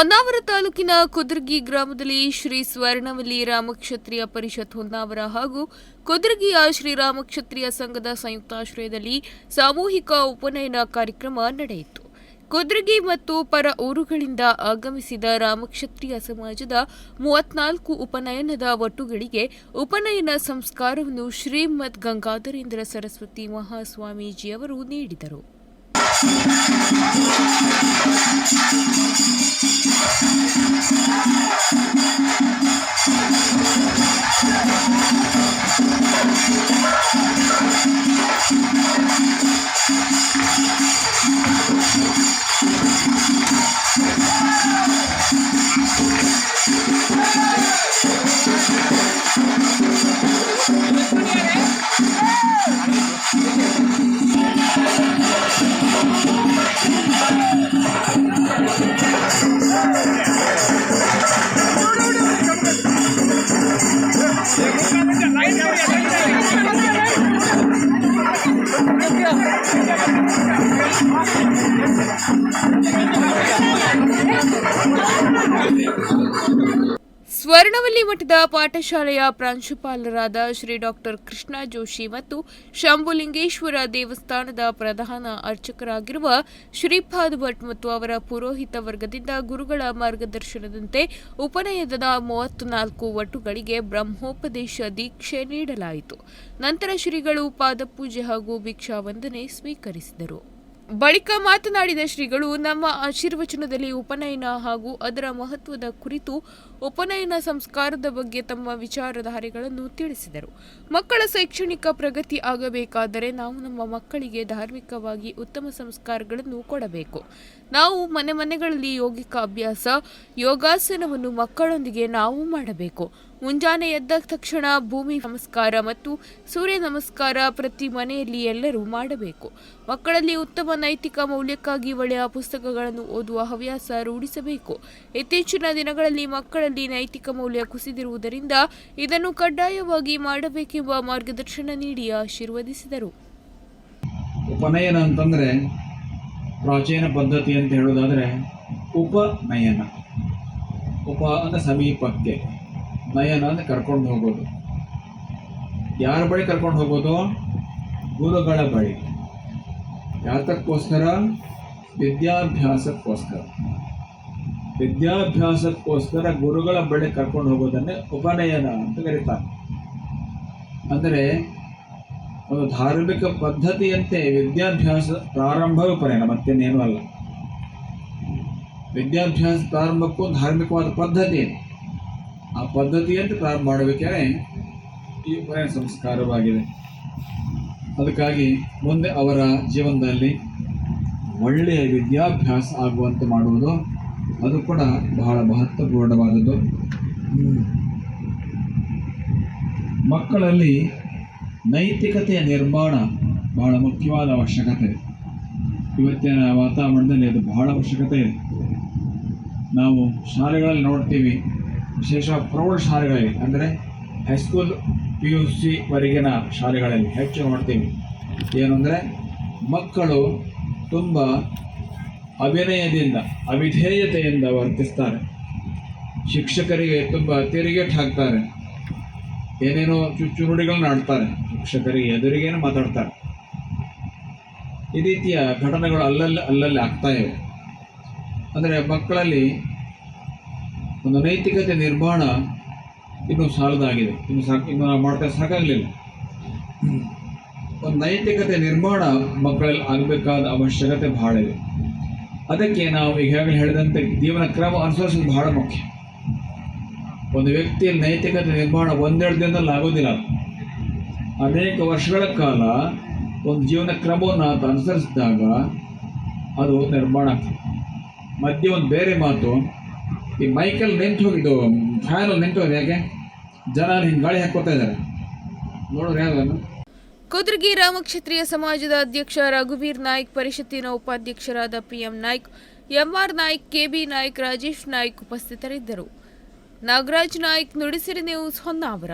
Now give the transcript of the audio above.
ಹೊನ್ನಾವರ ತಾಲೂಕಿನ ಕುದ್ರಗಿ ಗ್ರಾಮದಲ್ಲಿ ಶ್ರೀ ಸ್ವರ್ಣವಲ್ಲಿ ರಾಮಕ್ಷತ್ರಿಯ ಪರಿಷತ್ ಹೊನ್ನಾವರ ಹಾಗೂ ಕುದುರಗಿಯ ಶ್ರೀ ರಾಮಕ್ಷತ್ರಿಯ ಸಂಘದ ಸಂಯುಕ್ತಾಶ್ರಯದಲ್ಲಿ ಸಾಮೂಹಿಕ ಉಪನಯನ ಕಾರ್ಯಕ್ರಮ ನಡೆಯಿತು. ಕುದ್ರಗಿ ಮತ್ತು ಪರ ಊರುಗಳಿಂದ ಆಗಮಿಸಿದ ರಾಮಕ್ಷತ್ರಿಯ ಸಮಾಜದ ಮೂವತ್ನಾಲ್ಕು ಉಪನಯನದ ಒಟ್ಟುಗಳಿಗೆ ಉಪನಯನ ಸಂಸ್ಕಾರವನ್ನು ಶ್ರೀಮದ್ ಗಂಗಾಧರೇಂದ್ರ ಸರಸ್ವತಿ ಮಹಾಸ್ವಾಮೀಜಿಯವರು ನೀಡಿದರು. 来，来，来。ಸ್ವರ್ಣವಲ್ಲಿ ಮಠದ ಪಾಠಶಾಲೆಯ ಪ್ರಾಂಶುಪಾಲರಾದ ಶ್ರೀ ಡಾಕ್ಟರ್ ಕೃಷ್ಣ ಜೋಶಿ ಮತ್ತು ಶಂಭುಲಿಂಗೇಶ್ವರ ದೇವಸ್ಥಾನದ ಪ್ರಧಾನ ಅರ್ಚಕರಾಗಿರುವ ಶ್ರೀಪಾದ್ ಭಟ್ ಮತ್ತು ಅವರ ಪುರೋಹಿತ ವರ್ಗದಿಂದ ಗುರುಗಳ ಮಾರ್ಗದರ್ಶನದಂತೆ ಉಪನಯದ ಮೂವತ್ತು ನಾಲ್ಕು ಒಟ್ಟುಗಳಿಗೆ ಬ್ರಹ್ಮೋಪದೇಶ ದೀಕ್ಷೆ ನೀಡಲಾಯಿತು. ನಂತರ ಶ್ರೀಗಳು ಪಾದಪೂಜೆ ಹಾಗೂ ಭಿಕ್ಷಾ ವಂದನೆ ಸ್ವೀಕರಿಸಿದರು. ಬಳಿಕ ಮಾತನಾಡಿದ ಶ್ರೀಗಳು, ನಮ್ಮ ಆಶೀರ್ವಚನದಲ್ಲಿ ಉಪನಯನ ಹಾಗೂ ಅದರ ಮಹತ್ವದ ಕುರಿತು ಉಪನಯನ ಸಂಸ್ಕಾರದ ಬಗ್ಗೆ ತಮ್ಮ ವಿಚಾರಧಾರೆಗಳನ್ನು ತಿಳಿಸಿದರು. ಮಕ್ಕಳ ಶೈಕ್ಷಣಿಕ ಪ್ರಗತಿ ಆಗಬೇಕಾದರೆ ನಾವು ನಮ್ಮ ಮಕ್ಕಳಿಗೆ ಧಾರ್ಮಿಕವಾಗಿ ಉತ್ತಮ ಸಂಸ್ಕಾರಗಳನ್ನು ಕೊಡಬೇಕು. ನಾವು ಮನೆ ಮನೆಗಳಲ್ಲಿ ಯೋಗಿಕ ಅಭ್ಯಾಸ, ಯೋಗಾಸನವನ್ನು ಮಕ್ಕಳೊಂದಿಗೆ ನಾವು ಮಾಡಬೇಕು. ಮುಂಜಾನೆ ಎದ್ದ ತಕ್ಷಣ ಭೂಮಿ ನಮಸ್ಕಾರ ಮತ್ತು ಸೂರ್ಯ ನಮಸ್ಕಾರ ಪ್ರತಿ ಮನೆಯಲ್ಲಿ ಎಲ್ಲರೂ ಮಾಡಬೇಕು. ಮಕ್ಕಳಲ್ಲಿ ಉತ್ತಮ ನೈತಿಕ ಮೌಲ್ಯಕ್ಕಾಗಿ ಒಳ್ಳೆಯ ಪುಸ್ತಕಗಳನ್ನು ಓದುವ ಹವ್ಯಾಸ ರೂಢಿಸಬೇಕು. ಇತ್ತೀಚಿನ ದಿನಗಳಲ್ಲಿ ಮಕ್ಕಳಲ್ಲಿ ನೈತಿಕ ಮೌಲ್ಯ ಕುಸಿದಿರುವುದರಿಂದ ಇದನ್ನು ಕಡ್ಡಾಯವಾಗಿ ಮಾಡಬೇಕೆಂಬ ಮಾರ್ಗದರ್ಶನ ನೀಡಿ ಆಶೀರ್ವದಿಸಿದರು. ಉಪನಯನ ಅಂತಂದರೆ ಪ್ರಾಚೀನ ಪದ್ಧತಿ ಅಂತ ಹೇಳೋದಾದರೆ ಉಪನಯನ. ಉಪ ಅಂದರೆ ಸಮೀಪಕ್ಕೆ. ನಯನ ಅಂತ ಕರ್ಕೊಂಡು ಹೋಗೋದು. ಯಾರ ಬಳಿ ಕರ್ಕೊಂಡು ಹೋಗೋದು? ಗುರುಗಳ ಬಳಿ. ಯಾತಕ್ಕೋಸ್ಕರ? ವಿದ್ಯಾಭ್ಯಾಸಕ್ಕೋಸ್ಕರ. ವಿದ್ಯಾಭ್ಯಾಸಕ್ಕೋಸ್ಕರ ಗುರುಗಳ ಬಳಿ ಕರ್ಕೊಂಡು ಹೋಗೋದನ್ನೇ ಉಪನಯನ ಅಂತ ಕರೀತಾರೆ. ಅಂದರೆ ಒಂದು ಧಾರ್ಮಿಕ ಪದ್ಧತಿಯಂತೆ ವಿದ್ಯಾಭ್ಯಾಸ ಪ್ರಾರಂಭ ಉಪನಯನ, ಮತ್ತೇನೇನೂ ಅಲ್ಲ. ವಿದ್ಯಾಭ್ಯಾಸ ಪ್ರಾರಂಭಕ್ಕೂ ಧಾರ್ಮಿಕವಾದ ಪದ್ಧತಿ ಆ ಪದ್ಧತಿಯಂತೆ ಪ್ರಾರಂಭ ಮಾಡಬೇಕೇ ಈ ಉಪನಯನ ಸಂಸ್ಕಾರವಾಗಿದೆ. ಅದಕ್ಕಾಗಿ ಮುಂದೆ ಅವರ ಜೀವನದಲ್ಲಿ ಒಳ್ಳೆಯ ವಿದ್ಯಾಭ್ಯಾಸ ಆಗುವಂತೆ ಮಾಡುವುದು, ಅದು ಕೂಡ ಬಹಳ ಮಹತ್ವಪೂರ್ಣವಾದದ್ದು. ಮಕ್ಕಳಲ್ಲಿ ನೈತಿಕತೆಯ ನಿರ್ಮಾಣ ಬಹಳ ಮುಖ್ಯವಾದ ಅವಶ್ಯಕತೆ. ಇವತ್ತಿನ ವಾತಾವರಣದಲ್ಲಿ ಅದು ಬಹಳ ಅವಶ್ಯಕತೆ ಇದೆ. ನಾವು ಶಾಲೆಗಳಲ್ಲಿ ನೋಡ್ತೀವಿ ವಿಶೇಷವಾಗಿ ಪ್ರೌಢಶಾಲೆಗಳಲ್ಲಿ ಅಂದರೆ ಹೈಸ್ಕೂಲ್ ಪಿ ಯು ಸಿವರೆಗಿನ ಶಾಲೆಗಳಲ್ಲಿ ಹೆಚ್ಚು ನೋಡ್ತೀವಿ. ಅಂದರೆ ಮಕ್ಕಳು ತುಂಬ ಅಭಿನಯದಿಂದ, ಅವಿಧೇಯತೆಯಿಂದ ವರ್ತಿಸ್ತಾರೆ. ಶಿಕ್ಷಕರಿಗೆ ತುಂಬ ತಿರುಗೇಟ್ ಹಾಕ್ತಾರೆ. ಏನೇನೋ ಚುಚ್ಚು ನುಡಿಗಳನ್ನ ಆಡ್ತಾರೆ. ಶಿಕ್ಷಕರಿಗೆ ಎದುರಿಗೇನು ಮಾತಾಡ್ತಾರೆ. ಈ ರೀತಿಯ ಘಟನೆಗಳು ಅಲ್ಲಲ್ಲಿ ಅಲ್ಲಲ್ಲಿ ಆಗ್ತಾ ಇವೆ. ಅಂದರೆ ಮಕ್ಕಳಲ್ಲಿ ಒಂದು ನೈತಿಕತೆ ನಿರ್ಮಾಣ ಇನ್ನೂ ಸಾಲದಾಗಿದೆ. ಇನ್ನು ಸಾಕು, ಇನ್ನು ನಾವು ಮಾಡ್ತಾ ಸಾಕಾಗಲಿಲ್ಲ. ಒಂದು ನೈತಿಕತೆ ನಿರ್ಮಾಣ ಮಕ್ಕಳಲ್ಲಿ ಆಗಬೇಕಾದ ಅವಶ್ಯಕತೆ ಬಹಳ ಇದೆ. ಅದಕ್ಕೆ ನಾವು ಈಗಾಗಲೇ ಹೇಳಿದಂತೆ ಜೀವನ ಕ್ರಮ ಅನುಸರಿಸೋದು ಬಹಳ ಮುಖ್ಯ. ಒಂದು ವ್ಯಕ್ತಿಯ ನೈತಿಕತೆ ನಿರ್ಮಾಣ ಒಂದೆರಡು ದಿನದಲ್ಲಿ ಆಗೋದಿಲ್ಲ. ಅನೇಕ ವರ್ಷಗಳ ಕಾಲ ಒಂದು ಜೀವನ ಕ್ರಮವನ್ನು ಆತ ಅನುಸರಿಸಿದಾಗ ಅದು ನಿರ್ಮಾಣ ಆಗ್ತದೆ. ಮಧ್ಯೆ ಒಂದು ಬೇರೆ ಮಾತು ಈ ಮೈಕಲ್ಲಿ ನೆಂಟು ಹೋಗಿದ್ದು ಫ್ಯಾನಲ್ಲಿ ನೆಂಟು ಹೋಗಿದೆ ಯಾಕೆ? ಜನ ಹಿಂಗೆ ಗಾಳಿ ಹಾಕ್ಕೊತಾ ಇದ್ದಾರೆ. ನೋಡೋರು ಯಾವ್ದನ್ನು ಕುದ್ರಗಿ ರಾಮಕ್ಷತ್ರಿಯ ಸಮಾಜದ ಅಧ್ಯಕ್ಷ ರಘುವೀರ್ ನಾಯ್ಕ್, ಪರಿಷತ್ತಿನ ಉಪಾಧ್ಯಕ್ಷರಾದ PM Naik, MR Naik, KB Naik, Rajesh Naik ಉಪಸ್ಥಿತರಿದ್ದರು. ನಾಗರಾಜ್ ನಾಯ್ಕ್, ನುಡಿಸಿರಿ ನ್ಯೂಸ್ ಹೊನ್ನಾವರ.